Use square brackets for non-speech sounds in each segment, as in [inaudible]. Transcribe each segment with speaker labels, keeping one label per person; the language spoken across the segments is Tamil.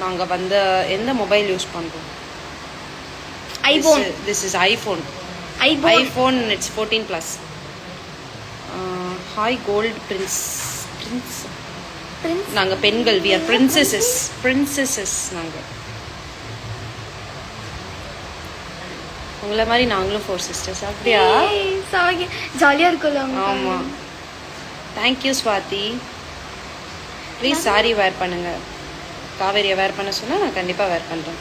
Speaker 1: நாங்கள் வந்து எந்த மொபைல் யூஸ் பண்ணுறோம்
Speaker 2: iPhone
Speaker 1: this is iPhone iPhone it's fourteen plus hi gold prince prince நாங்கள் பெண்கள் வி ஆர் பிரின்சஸஸ் பிரின்சஸஸ் நாங்கள் உங்களை மாதிரி நாங்களும் ஃபோர் சிஸ்டர்ஸ் அப்படியா?
Speaker 2: ஜாலியா இருக்கும்ல
Speaker 1: ஆமாம் thank you Swathi please sorry wear பண்ணுங்க. காவேரியை வேர் பண்ண சொன்னால் நான் கண்டிப்பாக வேர் பண்ணுறேன்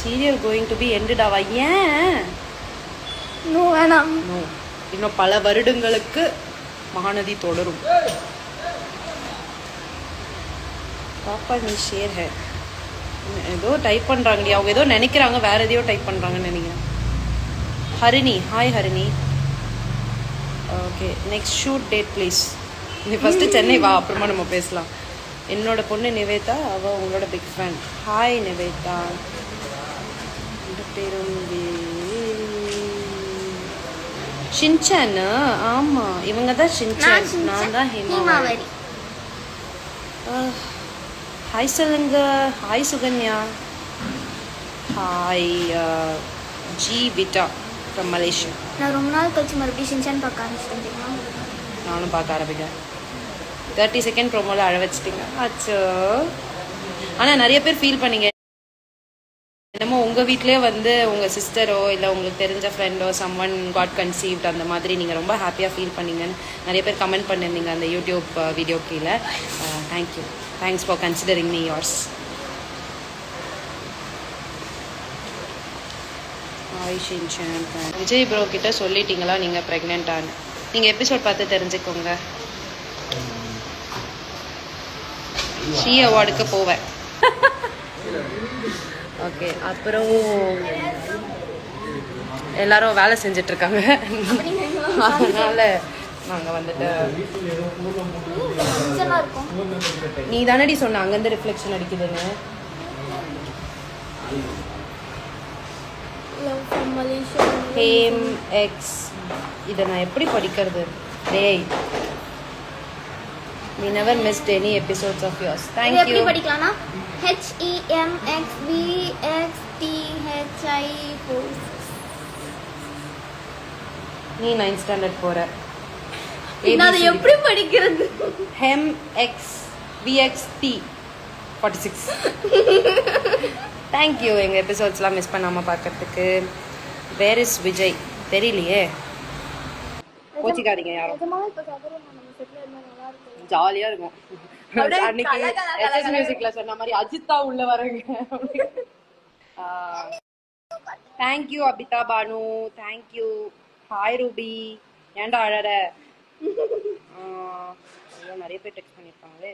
Speaker 1: சீரியல் கோயிங் டு பி எண்டுடாவா ஏன்?
Speaker 2: நோ வேணாம்.
Speaker 1: நோ. இன்னும் பல வருடங்களுக்கு மகாநதி தொடரும். பாப்பா நீ ஷேர் ஹே ஏதோ டைப் பண்ணுறாங்கடி அவங்க ஏதோ நினைக்கிறாங்க. வேற எதையோ டைப் பண்ணுறாங்கன்னு நினைக்கிறேன். Harini. Hi Harini. Okay next shoot date please நீ ஃபஸ்ட்டு சென்னை வா. அப்புறமா நம்ம பேசலாம். என்னோட பொண்ணு நிவேதா அவள் உங்களோட பிக் ஃபேன் ஹாய் நிவேதா. பேரும் ஷின்சான் ஆமா. இவங்க தான் ஷின்சான் நான் தான் ஹேமாவரி ஹாய் சொல்லுங்க. ஹாய் சுகன்யா. ஹாய் ஜி விட்டா ஃப்ரம் மலேசியா
Speaker 2: நான் ரொம்ப நாள் கழிச்சு மறுபடியும் சின்சான் பார்க்க ஆரம்பிச்சிட்டேன்
Speaker 1: நானும் பார்க்க ஆரம்பிக்கிறேன். தேர்ட்டி செகண்ட் ப்ரோமோவில் அழ வச்சிட்டீங்க. அச்சோ. ஆனால் நிறைய பேர் ஃபீல் பண்ணீங்க. என்னமோ உங்கள் வீட்டிலே வந்து உங்கள் சிஸ்டரோ இல்லை உங்களுக்கு தெரிஞ்ச ஃப்ரெண்டோ சம் ஒன் காட் கன்சீவ்ட் அந்த மாதிரி நீங்கள் ரொம்ப ஹாப்பியாக ஃபீல் பண்ணீங்கன்னு நிறைய பேர் கமெண்ட் பண்ணியிருந்தீங்க அந்த யூடியூப் வீடியோ கீழே. Thank you thanks for considering me yours hi Vijay bro கிட்ட சொல்லிட்டீங்களா நீங்கள் ப்ரெக்னென்ட்டான்னு நீங்கள் எபிசோட் பார்த்து தெரிஞ்சுக்கோங்க. ஷீ அவார்டுக்கு போவேன். [laughs] ஓகே அப்புறம் எல்லாரும் வேலை செஞ்சுட்டு இருக்காங்க அதனால நாங்கள் வந்துட்டு நீ தானடி சொன்ன அங்கேருந்து ரிஃப்ளெக்ஷன் அடிக்குதுன்னு. ஹேம் எக்ஸ் இதை நான் எப்படி படிக்கிறது? டேய் we never missed any episodes of yours. Thank
Speaker 2: இது எப்படி படிக்கலாம்னா H E M X P X T H I
Speaker 1: நீ நைன்த் ஸ்டாண்டர்ட் போற
Speaker 2: நான் அதை எப்படி படிக்கிறது
Speaker 1: hem X V X T forty six thank you எங்கள் எபிசோட்ஸ்லாம் மிஸ் பண்ணாமல் பார்க்கறதுக்கு வேர் இஸ் விஜய் தெரியலையே. கோச்சிக்காதீங்க யாரும்.
Speaker 2: நல்லா இருக்கும்.
Speaker 1: அன்னைக்கு எஸ்எஸ்
Speaker 2: கல.
Speaker 1: மியூசிக்ல சொன்ன மாதிரி அஜித்தா உள்ள வரங்க thank you Abitha Banu. Thank you hi Ruby. ஏன்டா அழற? நிறைய பேர் டெக்ஸ்ட் பண்ணியிருக்காங்களே.